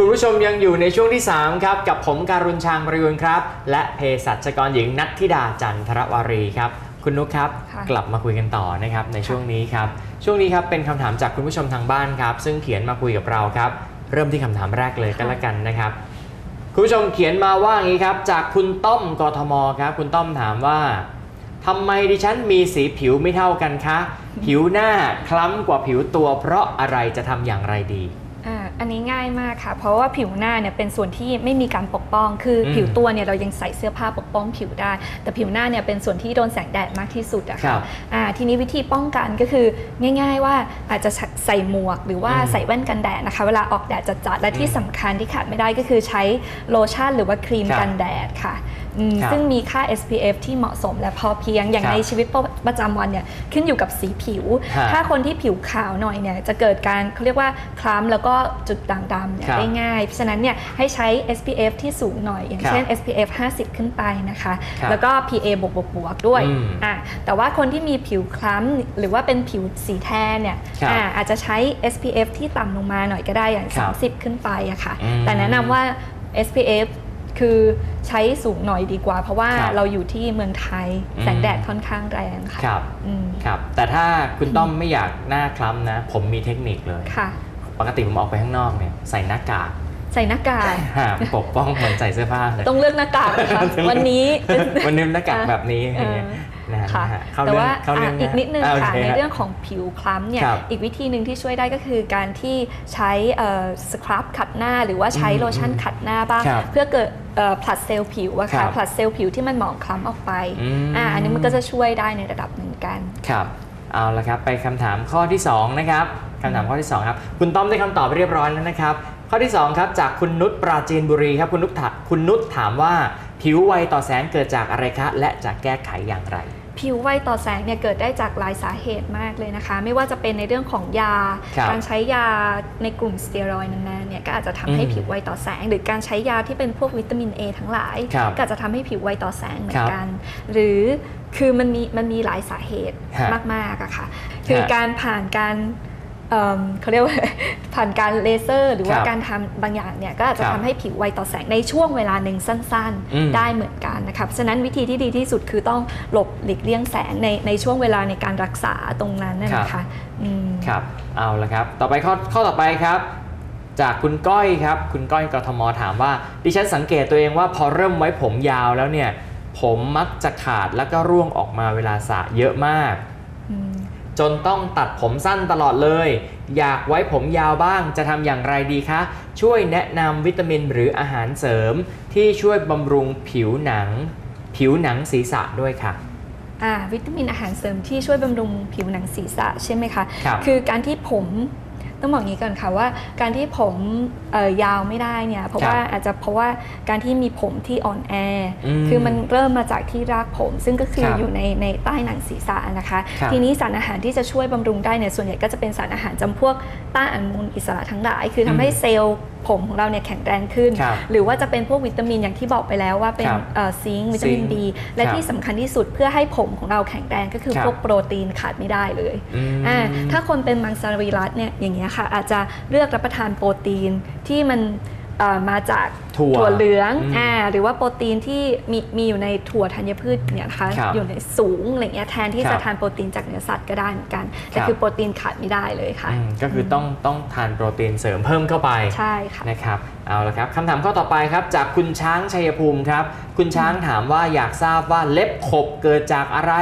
คุณผู้ชมยังอยู่ในช่วงที่ 3 ครับ กับผมการุณชางบริวูลครับ และเภสัชกรหญิงนัทธิดาจันทรวารีครับ คุณนุกครับ ค่ะกลับมาคุยกันต่อนะครับในช่วงนี้ครับ ช่วงนี้ครับเป็นคำถามจากคุณผู้ชมทางบ้านครับ ซึ่งเขียนมาคุยกับเราครับ เริ่มที่คำถามแรกเลยก็แล้วกันนะครับ คุณผู้ชมเขียนมาว่าอย่างนี้ครับ จากคุณต้อมกทมครับคุณต้อมถามว่าทำไมดิฉันมีสีผิวไม่เท่ากันคะ ผิวหน้าคล้ำกว่าผิวตัว เพราะอะไรจะทำอย่างไรดี อ่าอันนี้ง่ายมากค่ะ เพราะว่าผิวหน้าเนี่ยเป็นส่วนที่ไม่มีการปกป้อง คืออมผิวตัวเนี่ยเรายังใส่เสื้อผ้าปกป้องผิวได้ แต่ผิวหน้าเนี่ยเป็นส่วนที่โดนแสงแดดมากที่สุดอะครัค่ะบอ่าทีนี้วิธีป้องกันก็คือง่าย ๆ ว่าอาจจะใส่หมวกหรือว่าอืมใส่แว่นกันแดดนะคะ เวลาออกแดดจัดๆและที่อืมสำคัญที่ขาดไม่ได้ก็คือใช้โลชั่นหรือว่าครีมครับ กันแดดค่ะอืมครับ ซึ่งมีค่า SPF ที่เหมาะสมและพอเพียงอย่างครับในชีวิตประจำวันเนี่ยขึ้นอยู่กับสีผิวฮะถ้าคนที่ผิวขาวหน่อยเนี่ยจะเกิดการเขาเรียกว่าคล้ำแล้วก็จุดด่างดำเนี่ยครับได้ง่ายเพราะฉะนั้นเนี่ยให้ใช้ SPF ที่สูงหน่อย อย่างครับเช่น SPF 50 ขึ้นไปนะคะครับแล้วก็ PA บวกบวกบวกด้วยอืมอะแต่ว่าคนที่มีผิวคล้ำหรือว่าเป็นผิวสีแทนเนี่ยครับอะอาจจะใช้ SPF ที่ต่ำลงมาหน่อยก็ได้อย่างครับ30 ขึ้นไปอะค่ะอืมแต่แนะนำว่า SPF คือใช้สูงหน่อยดีกว่า เพราะว่าครับเราอยู่ที่เมืองไทยอืม แสงแดดค่อนข้างแรงค่ะครับ อืมครับ แต่ถ้าคุณต้อมไม่อยากหน้าคล้ำนะ ผมมีเทคนิคเลย ค่ะ ปกติผมออกไปข้างนอกเนี่ยใส่หน้ากากใส่หน้ากากหาปกป้องเหมือนใส่เสื้อผ้าเลย ต้องเลือกหน้ากากนะคะวันนี้วันนี้หน้ากากแบบนี้เอออย่างเงี้ยนะฮะค่ะเข้าแต่เรื่องว่าเข้าเรื่องอะอีกนิดนึงอ่าโอค่ะเคในฮะเรื่องของผิวคล้ำเนี่ย ครับอีกวิธีหนึ่งที่ช่วยได้ก็คือการที่ใช้สครับขัดหน้าหรือว่าใช้อืมโลชั่นขัดหน้าบ้าง ครับเพื่อเกิดเอ่อ ผลัดเซลล์ผิวอะครัค่ะบผลัดเซลล์ผิวที่มันหมองคล้ำออกไปอืม อ่าอันนี้มันก็จะช่วยได้ในระดับหนึ่งกัน ครับเอาละครับไปคำถามข้อที่2นะครับคำถามข้อที่2ครับคุณต้อมได้คำตอบเรียบร้อยแล้วนะครับ ข้อที่2ครับจากคุณนุชปราจีนบุรีครับคุณนุชถาคุณนุชถามว่าผิวไวต่อแสงเกิดจากอะไรคะและจะแก้ไขอย่างไร ผิวไวต่อแสงเนี่ยเกิดได้จากหลายสาเหตุมากเลยนะคะ ไม่ว่าจะเป็นในเรื่องของยา ครับการใช้ยาในกลุ่มสเตียรอยด์นานๆเนี่ยก็อาจจะทำให้อืมผิวไวต่อแสง หรือการใช้ยาที่เป็นพวกวิตามิน A ทั้งหลาย ครับก็อาจจะทำให้ผิวไวต่อแสงเหมือครันบกัน หรือคือมันมีมันมีหลายสาเหตุฮะมากๆอะค่ะ คือฮะ การผ่านการ เอิ่มเขาเรียกว่าผ่านการเลเซอร์ หรือว่าครับการทำบางอย่างเนี่ยก็อาจจะครับทำให้ผิวไวต่อแสงในช่วงเวลาหนึ่งสั้นอืมๆได้เหมือนกันนะคะเพราะฉะนั้นวิธีที่ดีที่สุดคือต้องหลบหลีกเลี่ยงแสงในในช่วงเวลาในการรักษาตรงนั้นนะนะคะอืมครับเอาละครับ ต่อไปข้อข้อต่อไปครับ จากคุณก้อยครับ คุณก้อยกทมถามว่า ดิฉันสังเกตตัวเองว่าพอเริ่มไว้ผมยาวแล้วเนี่ยผมมักจะขาดแล้วก็ร่วงออกมาเวลาสระเยอะมากอืม จนต้องตัดผมสั้นตลอดเลย อยากไว้ผมยาวบ้างจะทำอย่างไรดีคะ ช่วยแนะนำวิตามินหรืออาหารเสริม ที่ช่วยบำรุงผิวหนัง ผิวหนังศีรษะด้วยค่ะอ่าวิตามินอาหารเสริมที่ช่วยบำรุงผิวหนังศีรษะใช่ไหมคะครับอการที่ผม ต้องบอกอย่างนี้ก่อนค่ะว่าการที่ผมเอ่อยาวไม่ได้เนี่ยเพราะครับว่าอาจจะเพราะว่าการที่มีผมที่อ่อนแออมคือมันเริ่มมาจากที่รากผม ซึ่งก็คือครับอยู่ในในใต้หนังศีรษะนะคะครับทีนี้สารอาหารที่จะช่วยบำรุงได้เนี่ยส่วนใหญ่ก็จะเป็นสารอาหารจำพวกต้านอนุมูลอิสระทั้งหลาย คือทำให้อืมเซลล์ ผมของเราเนี่ยแข็งแรงขึ้นครับหรือว่าจะเป็นพวกวิตามินอย่างที่บอกไปแล้วว่าเป็นครับเอ่อซิงค์วิตามินซิงค์บีและครับที่สำคัญที่สุดเพื่อให้ผมของเราแข็งแรงก็คือครับพวกโปรตีนขาดไม่ได้เลยอืมอ่าถ้าคนเป็นมังสวิรัตเนี่ยอย่างเงี้ยค่ะอาจจะเลือกรับประทานโปรตีนที่มันเอ่อ มาจากถั่วเหลืองอืมอ่าหรือว่าโปรตีนที่มีมีอยู่ในถั่วธัญพืชเนี่ยนะคะครับอยู่ในสูงอะไรเงี้ยแทนที่ครับจะทานโปรตีนจากเนื้อสัตว์ก็ได้เหมือนกัน แต่ครับคือโปรตีนขาดไม่ได้เลยค่ะอืมก็คือต้องต้องทานโปรตีนเสริมเพิ่มเข้าไปใช่ค่ะนะครับเอาละครับคำถามข้อต่อไปครับ จากคุณช้างชัยภูมิครับ คุณช้างถามว่าอยากทราบว่าเล็บขบเกิดจากอะไร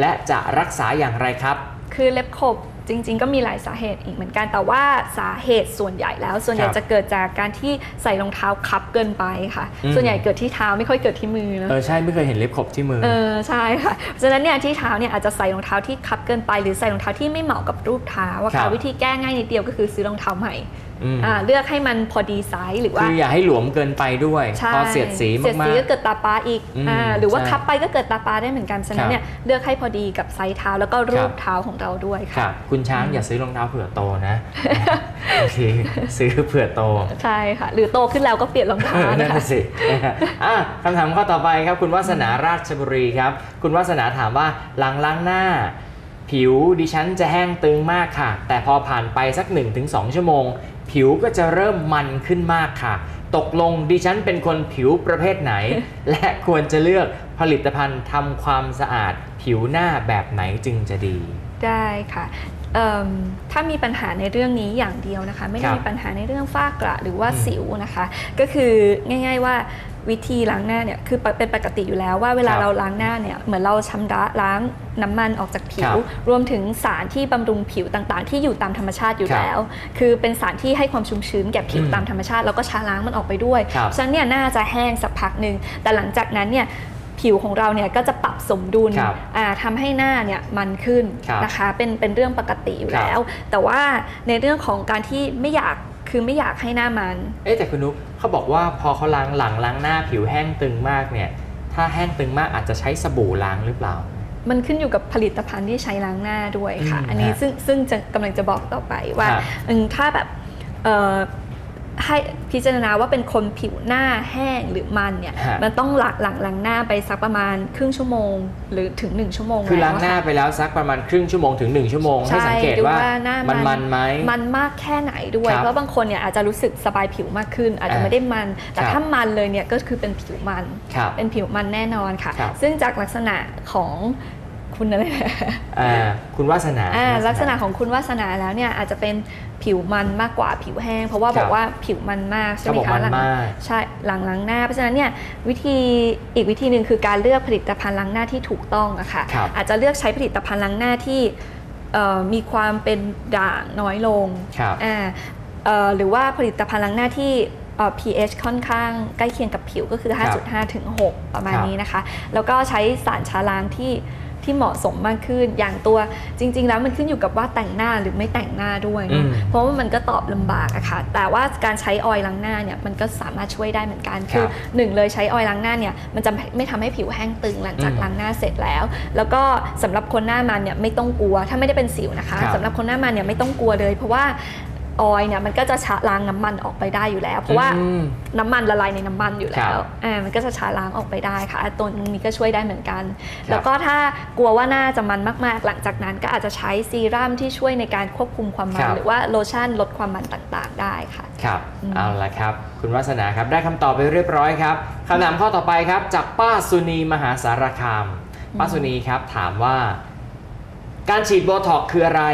และจะรักษาอย่างไรครับ คือเล็บขบ จริง ๆ ก็มีหลายสาเหตุอีกเหมือนกัน แต่ว่าสาเหตุส่วนใหญ่แล้ว ส่วนใหญ่ครับจะเกิดจากการที่ใส่รองเท้าคับเกินไปค่ะ อืม ส่วนใหญ่เกิดที่เท้าไม่ค่อยเกิดที่มือนะ เออใช่ไม่เคยเห็นเล็บขบที่มือ เออใช่ค่ะเพราะฉะนั้นเนี่ยที่เท้าเนี่ยอาจจะใส่รองเท้าที่คับเกินไป หรือใส่รองเท้าที่ไม่เหมาะกับรูปเท้าอะครัค่ะบวิธีแก้ง่ายนิดเดียวก็คือซื้อรองเท้าใหม่อืมอ่า เลือกให้มันพอดีไซส์หรือว่าคืออย่าให้หลวมเกินไปด้วยใช่พอเสียดสีเสียดมาสีกก็เกิดตาปลาอีกอืมอ่าหรือว่าใช่คับไปก็เกิดตาปลาได้เหมือนกันฉะนั้นเนี่ยเลือกให้พอดีกับไซส์เท้าแล้วก็รูครัปบเท้าของเราด้วยๆคค่ะรับคุณช้างอย่าซื้อรองเท้าเผื่อโตนะบางทีซื้อเผื่อโตใช่ค่ะ หรือโตขึ้นแล้วก็เปลี่ยนรองเท้าเออนั่นะนคะน่ะสินะฮะอะคำถามข้อต่อไปครับ คุณวาสนาราชบุรีครับ คุณวาสนาถามว่าหลังล้างหน้าผผิวดิฉันจะแห้งตึงมากค่ะ แต่พอผ่านไปสัก 1-2 ชั่วโมง ผิวก็จะเริ่มมันขึ้นมากค่ะ ตกลงดิฉันเป็นคนผิวประเภทไหน และควรจะเลือกผลิตภัณฑ์ทำความสะอาด ผิวหน้าแบบไหนจึงจะดี ได้ค่ะเอิ่มถ้ามีปัญหาในเรื่องนี้อย่างเดียวนะคะ ไม่ได้ครับมีปัญหาในเรื่องฝ้ากระหรือว่าอืมสิวนะคะ ก็คือง่าย ๆว่า วิธีล้างหน้าเนี่ยคือเป็นปกติอยู่แล้วว่าเวลาครับเราล้างหน้าเนี่ยเหมือนเราชำระล้างน้ำมันออกจากผิครัวบรวมถึงสารที่บำรุงผิวต่างๆ ที่อยู่ตามธรรมชาติอยู่ครับแล้ว คือเป็นสารที่ให้ความชุ่มชื้นแก่ผิวอืมตามธรรมชาติแล้วก็ช้าล้างมันออกไปด้วยครับฉะนั้นเนี่ยน่าจะแห้งสักพักหนึ่งแต่หลังจากนั้นเนี่ยผิวของเราเนี่ยก็จะปรับสมดุลครับอ่าทำให้หน้าเนี่ยมันขึ้นครับนะคะเป็นเป็นเรื่องปกติอยู่ครับ แล้ว แต่ว่าในเรื่องของการที่ไม่อยาก คือไม่อยากให้หน้ามัน เอ๊ะแต่คุณนุ๊กเขาบอกว่าพอเขาล้างหลังล้างหน้าผิวแห้งตึงมากเนี่ย ถ้าแห้งตึงมากอาจจะใช้สบู่ล้างหรือเปล่า มันขึ้นอยู่กับผลิตภัณฑ์ที่ใช้ล้างหน้าด้วยค่ะ อืมอันนี้ฮะซึ่งซึ่งจะกำลังจะบอกต่อไปว่าครับ อืมถ้าแบบเอ่อ ให้พิจารณาว่าเป็นคนผิวหน้าแห้งหรือมันเนี่ย ฮะ มันต้องหลักหลังล้างหน้าไปสักประมาณครึ่งชั่วโมง หรือถึง 1 ชั่วโมงคือล้างะหน้าค่ะไปแล้วสักประมาณครึ่งชั่วโมงถึง 1 ชั่วโมงให้ใช่สังเกตดูว่าว่าหน้ามัมันมันไหม มันมากแค่ไหนด้วย ครับเพราะบางคนเนี่ยอาจจะรู้สึกสบายผิวมากขึ้น อาจจะอ่าไม่ได้มัน แต่ครับ ถ้ามันเลยเนี่ยก็คือเป็นผิวมัน ครับ เป็นผิวมันแน่นอนค่ะ ครับ ซึ่งจากลักษณะของคุณอะไรนะ อ่า คุณวาสนาอ่าคุณวาสนาลักษณะของคุณวาสนาแล้วเนี่ยอาจจะเป็นผิวมันมากกว่าผิวแห้ง เพราะว่าครับบอกว่าผิวมันมากใช่ไหมเขาบอกคะมันหลังมากใช่หลังล้างหน้า เพราะฉะนั้นเนี่ยวิธีอีกวิธีหนึ่งคือการเลือกผลิตภัณฑ์ล้างหน้าที่ถูกต้องอะค่ะครับอาจจะเลือกใช้ผลิตภัณฑ์ล้างหน้าที่เอ่อมีความเป็นด่างน้อยลงครับอ่าเอ่อหรือว่าผลิตภัณฑ์ล้างหน้าที่เอ่อ pH ค่อนข้างใกล้เคียงกับผิวก็คือ 5.5 ถึง 6 ประมาณครับนี้นะคะ แล้วก็ใช้สารชาล้างที่ ที่เหมาะสมมากขึ้น อย่างตัวจริง ๆ แล้วมันขึ้นอยู่กับว่าแต่งหน้าหรือไม่แต่งหน้าด้วยเนอะอืมเพราะว่ามันก็ตอบลำบากอะค่ะ แต่ว่าการใช้ออยล์ล้างหน้าเนี่ยมันก็สามารถช่วยได้เหมือนกัน คือหนึ่งเลยใช้ออยล์ล้างหน้าเนี่ยมันจะไม่ทำให้ผิวแห้งตึงหลังจากอืมล้างหน้าเสร็จแล้ว แล้วก็สำหรับคนหน้ามันเนี่ยไม่ต้องกลัว ถ้าไม่ได้เป็นสิวนะคะครับสำหรับคนหน้ามันเนี่ยไม่ต้องกลัวเลย เพราะว่า ออยล์เนี่ยมันก็จะชะล้างน้ำมันออกไปได้อยู่แล้ว เพราะว่าอืมน้ำมันละลายในน้ำมันอยู่แล้ครัวบอ่ามันก็จะชาล้างออกไปได้ค่ะอะตัวนี้ก็ช่วยได้เหมือนกันครับแล้วก็ถ้ากลัวว่าหน้าจะมันมากๆ หลังจากนั้นก็อาจจะใช้ซีรั่มที่ช่วยในการควบคุมความมัน หรือว่าโลชั่นลดความมันต่างๆ ได้ค่ะครับอืมเอาละครับ คุณวาสนาครับได้คำตอบไปเรียบร้อยครับคำถามข้อต่อไปครับจากป้าสุนีมหาสารคามป้าสุนีครับถามว่า การฉีดโบท็อกซ์คืออะไร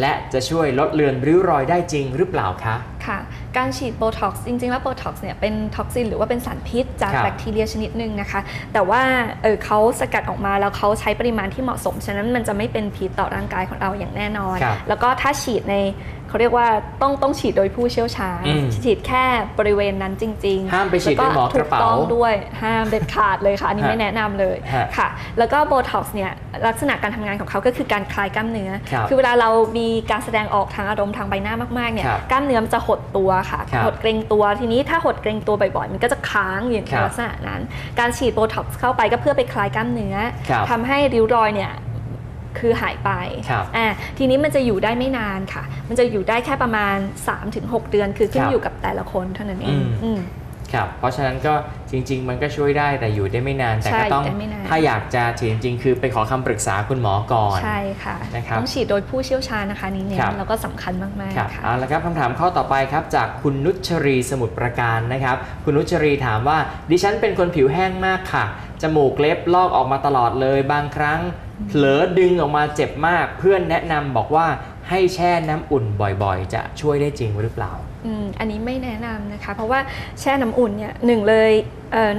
และจะช่วยลดเลือนริ้วรอยได้จริงหรือเปล่าคะ ค่ะ การฉีดโบท็อกซ์จริง ๆ แล้วโบท็อกซ์เนี่ยเป็นท็อกซินหรือว่าเป็นสารพิษจากครับแบคทีเรียชนิดหนึ่งนะคะ แต่ว่าเออเขาสกัดออกมาแล้วเขาใช้ปริมาณที่เหมาะสม ฉะนั้นมันจะไม่เป็นพิษต่อร่างกายของเราอย่างแน่นอน ครับแล้วก็ถ้าฉีดในเขาเรียกว่าต้องต้องฉีดโดยผู้เชี่ยวชาญ อืมฉีดแค่บริเวณนั้นจริงๆห้ามไปฉีดด้วยหมอกระเป๋าถูกต้องด้วยห้ามเด็ดขาดเลยค่ะ อันนี้ฮะไม่แนะนำเลยฮะค่ะ แล้วก็โบท็อกซ์เนี่ยลักษณะการทำงานของเขาก็คือการคลายกล้ามเนื้อ ครับอเวลาเรามีการแสดงออกทางอารมณ์ทางใบหน้ามากๆเนี่ยครับกล้ามเนื้อมันจะหดตัวค่ะครับหดเกรงตัวทีนี้ถ้าหดเกรงตัวบ่อยๆมันก็จะค้างอยู่ครัในบลักษณะนั้น การฉีดโบท็อกซ์เข้าไปก็เพื่อไปคลายกล้ามเนื้อครับทำให้ริ้วรอยเนี่ยคือหายไปครับอ่าทีนี้มันจะอยู่ได้ไม่นานค่ะ มันจะอยู่ได้แค่ประมาณ 3-6 เดือน คือขึ้นครับอยู่กับแต่ละคนเท่านั้นเองอืม อืม ครับเพราะฉะนั้นก็จริง ๆ มันก็ช่วยได้แต่อยู่ได้ไม่นาน แต่ใช่ก็ต้องอยู่ได้ไม่นานถ้าอยากจะฉีดจริง ๆ คือไปขอคำปรึกษาคุณหมอก่อนใช่ค่ะนะครับต้องฉีดโดยผู้เชี่ยวชาญนะคะนี่เน้ครับนแล้วก็สำคัญมากครับๆค่ะเอาละครับคำถามข้อต่อไปครับจากคุณนุชรีสมุทรประการนะครับ คุณนุชรีถามว่าดิฉันเป็นคนผิวแห้งมากค่ะจมูกเล็บลอกออกมาตลอดเลยบางครั้งเผลอดึงออกมาเจ็บมาก เพื่อนแนะนำบอกว่าให้แช่น้ำอุ่นบ่อยๆ จะช่วยได้จริงหรือเปล่า อันนี้ไม่แนะนำนะคะ เพราะว่าแช่น้ำอุ่นเนี่ยหนึ่งเลย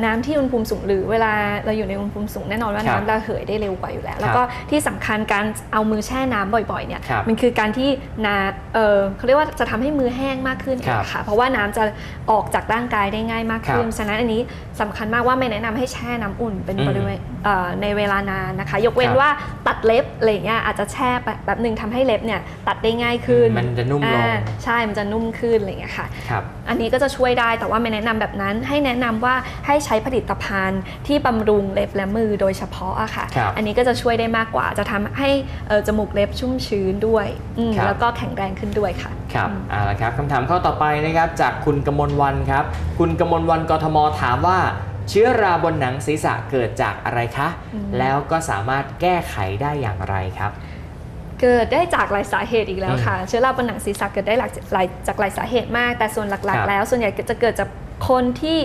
น้ำที่อุณหภูมิสูงหรือเวลาเราอยู่ในอุณหภูมิสูงแน่นอนว่าครับน้ำระเหยได้เร็วกว่าอยู่แล้ว แล้วก็ที่สำคัญการเอามือแช่น้ำบ่อยๆเนี่ยครับมันคือการที่นาเออเขาเรียกว่าจะทำให้มือแห้งมากขึ้นครับค่ะเพราะว่าน้ำจะออกจากร่างกายได้ง่ายมากขึ้นครับฉะนั้นอันนี้สำคัญมากว่าไม่แนะนำให้แช่น้ำอุ่นเป็นอืมบริเวณเอ่อในเวลานานนะคะ ยกเว้นครับว่าตัดเล็บอะไรอย่างเงี้ยอาจจะแช่ไปแบบหนึ่งทำให้เล็บเนี่ยตัดได้ง่ายขึ้น มันจะนุ่มลงอ่าใช่มันจะนุ่มขึ้นอะไรอย่างเงี้ยค่ะครับอันนี้ก็จะช่วยได้แต่ว่าไม่แนะนำแบบนั้นให้แนะนำว่าให้ใช้ผลิตภัณฑ์ที่บำรุงเล็บและมือโดยเฉพาะอะค่ะครับอันนี้ก็จะช่วยได้มากกว่าจะทำให้เอ่อจมูกเล็บชุ่มชื้นด้วยอืมครับแล้วก็แข็งแรงขึ้นด้วยค่ะ ครับอืมเอาละครับคำถามข้อต่อไปนะครับจากคุณกมลวันครับ คุณกมลวันกทมถามว่าเชื้อราบนหนังศีรษะเกิดจากอะไรคะอืมแล้วก็สามารถแก้ไขได้อย่างไรครับเกิดได้จากหลายสาเหตุอีกแล้วค่ะ เชื้อราบนหนังศีรษะเกิดได้หลากหลายจากหลายสาเหตุมาก แต่ส่วนหลักครับๆแล้ว ส่วนใหญ่จะเกิดจากคนที่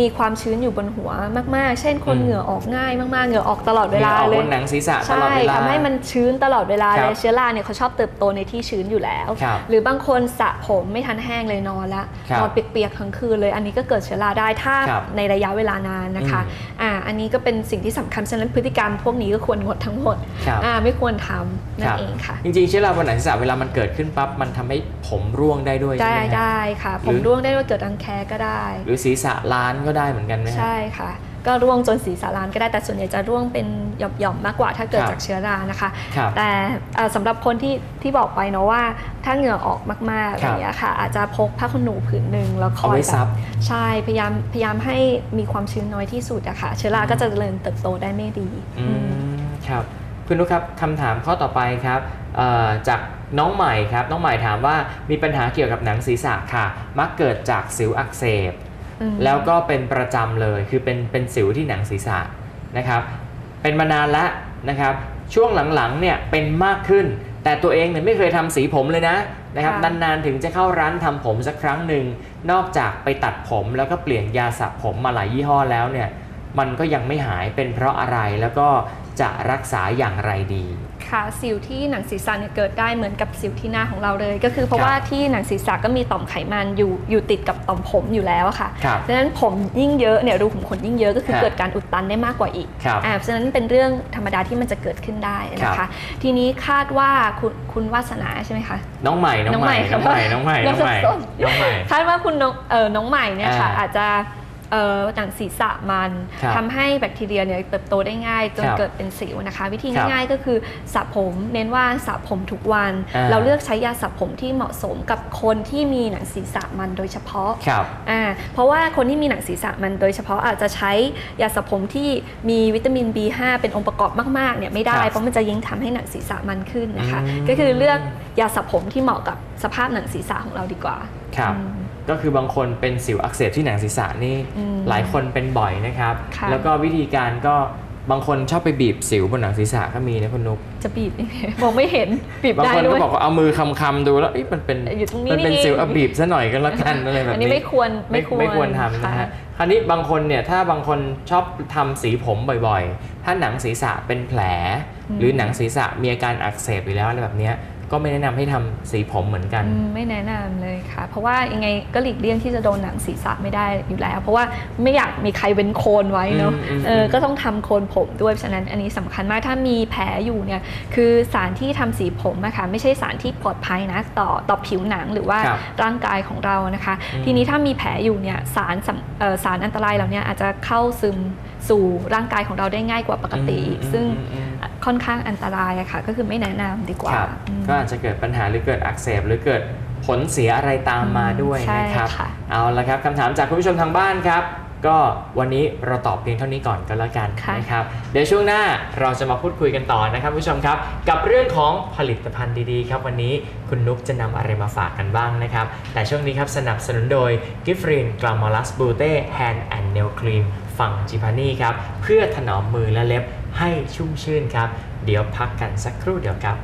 มีความชื้นอยู่บนหัวมาก ๆ เช่นคนอืมเหงื่อออกง่ายมากๆ เหงื่อออกตลอดเวลาหงื่อออกเลบยนหนังศีรษะตใช่ลอดเวลาทำให้มันชื้นตลอดเวลาครัเลบยเชื้อราเนี่ยเขาชอบเติบโตในที่ชื้นอยู่แล้วครับหรือบางคนสระผมไม่ทันแห้งเลยนอนละครับนอนเปียกๆทั้งคืนเลย อันนี้ก็เกิดเชื้อราได้ถ้าครับในระยะเวลานานนะคะอืมอ่าอันนี้ก็เป็นสิ่งที่สำคัญฉะนั้นพฤติกรรมพวกนี้ก็ควรงดทั้งหมดครับอ่าไม่ควรทำนั่คนรับเองค่ะ จริงๆเชื้อราบนหนังศีรษะเวลามันเกิดขึ้นปั๊บมันทำให้ผมร่วงได้ด้วยใช่ได้ไหมฮะได้ค่ะหผรือมร่วงได้ด้วยเกิดรังแคก็ได้ หรือศีรษะล้านก็ได้เหมือนกันไหมฮะใช่ค่ะ ก็ร่วงจนสีสารานก็ได้แต่ส่วนใหญ่จะร่วงเป็นหย่อมๆมากกว่าถ้าเกิดครับจากเชื้อรานะคะครับแต่เอ่อสำหรับคนที่ที่บอกไปเนาะว่า ถ้าเหงื่อออกมากๆอะไรครับอย่างเงี้ยค่ะ อาจจะพกผ้าขนหนูผืนหนึ่งแล้วคเอาอยไว้แบซับบใช่พยายามพยายามให้มีความชื้นน้อยที่สุดอะค่ะเชื้อราก็จะเจริญเติบโตได้ไม่ดีอือืมมครับคุณนุกครับคำถามข้อต่อไปครับเอ่อจากน้องใหม่ครับ น้องใหม่ถามว่ามีปัญหาเกี่ยวกับหนังศีรษะค่ะ มักเกิดจากสิวอักเสบอืม แล้วก็เป็นประจำเลยคือเป็นเป็นสิวที่หนังศีรษะนะครับ เป็นมานานแล้วนะครับ ช่วงหลังๆเนี่ยเป็นมากขึ้น แต่ตัวเองเนี่ยไม่เคยทำสีผมเลยนะนะครับค่ะนานๆถึงจะเข้าร้านทำผมสักครั้งหนึ่งนอกจากไปตัดผมแล้วก็เปลี่ยนยาสระผมมาหลายยี่ห้อแล้วเนี่ยมันก็ยังไม่หายเป็นเพราะอะไรแล้วก็จะรักษาอย่างไรดี ค่ะสิวที่หนังศีรษะเนี่ยเกิดได้เหมือนกับสิวที่หน้าของเราเลย ก็คือเพครัราะบว่าที่หนังศีรษะก็มีต่อมไขมันอยู่อยู่ติดกับต่อมผมอยู่แล้วอะค่ะครับดังนั้นผมยิ่งเยอะเนี่ยรูขุมขนยิ่งเยอะก็คือครับเกิดการอุดตันได้มากกว่าอีกครับอ่าเพราะฉะนั้นเป็นเรื่องธรรมดาที่มันจะเกิดขึ้นได้นะครัคะบทีนี้คาดว่าคุณคุณวาสนาใช่ไหมคะน้องใหม่น้องใหม่น้องใหม่น้องใหม่น้องใหม่น้องน้องใหม่คาดว่าคุณน้องเออน้องใหม่เนี่ยค่ะอ่าอาจจะเอ่อ หนังศีรษะมันครับทำให้แบคทีเรียเนี่ยเติบโตได้ง่ายจนครับเกิดเป็นสิวนะคะ วิธีครับง่ายๆก็คือสระผมเน้นว่าสระผมทุกวัน อ่า เราเลือกใช้ยาสระผมที่เหมาะสมกับคนที่มีหนังศีรษะมันโดยเฉพาะ ครับ อ่าเพราะว่าคนที่มีหนังศีรษะมันโดยเฉพาะอาจจะใช้ยาสระผมที่มีวิตามิน B5 เป็นองค์ประกอบมากๆเนี่ยไม่ได้ครับเพราะมันจะยิ่งทำให้หนังศีรษะมันขึ้นนะคะ อืม ก็คือเลือกยาสระผมที่เหมาะกับสภาพหนังศีรษะของเราดีกว่าครับ อืม ก็คือบางคนเป็นสิวอักเสบที่หนังศีรษะนี่อืมหลายคนเป็นบ่อยนะครับค่ะแล้วก็วิธีการก็บางคนชอบไปบีบสิวบนหนังศีรษะก็มีนะคุณนุกจะบีบยังไงมองไม่เห็นบีบบางได้คนด้ก็วยบอกว่าเอามือคำๆดูแล้วเอ๊ะมันเป็นอยู่ตรงนี้มันเป็นนี่สิวเอาบีบซะหน่อยก็แล้วกันอะไรแบบนี้อันนี้ไม่ควรไม่ไม่ควรไม่ควรทำนะฮะค่ะคราวนี้บางคนเนี่ยถ้าบางคนชอบทำสีผมบ่อยๆ ถ้าหนังศีรษะเป็นแผล หรือหนังศีรษะมีอาการอักเสบอยู่แล้วอะไรแบบเนี้ย ก็ไม่แนะนำให้ทำสีผมเหมือนกันอืมไม่แนะนำเลยค่ะ เพราะว่ายังไงก็หลีกเลี่ยงที่จะโดนหนังศีรษะไม่ได้อยู่แล้ว เพราะว่าไม่อยากมีใครเป็นโคนไว้เนาะอืมอืมเออก็ต้องทำโคนผมด้วยฉะนั้นอันนี้สำคัญมากถ้ามีแผลอยู่เนี่ยคือสารที่ทำสีผมอะค่ะไม่ใช่สารที่ปลอดภัยนะต่อต่อผิวหนังหรือว่าครับร่างกายของเรานะคะอืมทีนี้ถ้ามีแผลอยู่เนี่ยสารสำเอ่อสารอันตรายเหล่านี้อาจจะเข้าซึมสู่ร่างกายของเราได้ง่ายกว่าปกติอืมซึ่งอืมอืม ค่อนข้างอันตรายอะค่ะ ก็คือไม่แนะนำดีกว่าครับอืมก็อาจจะเกิดปัญหาหรือเกิดอักเสบหรือเกิดผลเสียอะไรตามมาด้วยใช่นะครับค่ะเอาละครับคำถามจากคุณผู้ชมทางบ้านครับ ก็วันนี้เราตอบเพียงเท่านี้ก่อนก็แล้วกันค่ะนะครับ เดี๋ยวช่วงหน้าเราจะมาพูดคุยกันต่อนะครับคุณผู้ชมครับ กับเรื่องของผลิตภัณฑ์ดีๆ ครับวันนี้คุณนุกจะนำอะไรมาฝากกันบ้างนะครับ แต่ช่วงนี้ครับสนับสนุนโดย g i f f r i n g l a m o r u s b o u t e Hand and Nail Cream ฝั่งจิพานี่ครับ เพื่อถนอมมือและเล็บ ให้ชุ่มชื่นครับ เดี๋ยวพักกันสักครู่เดียวครับ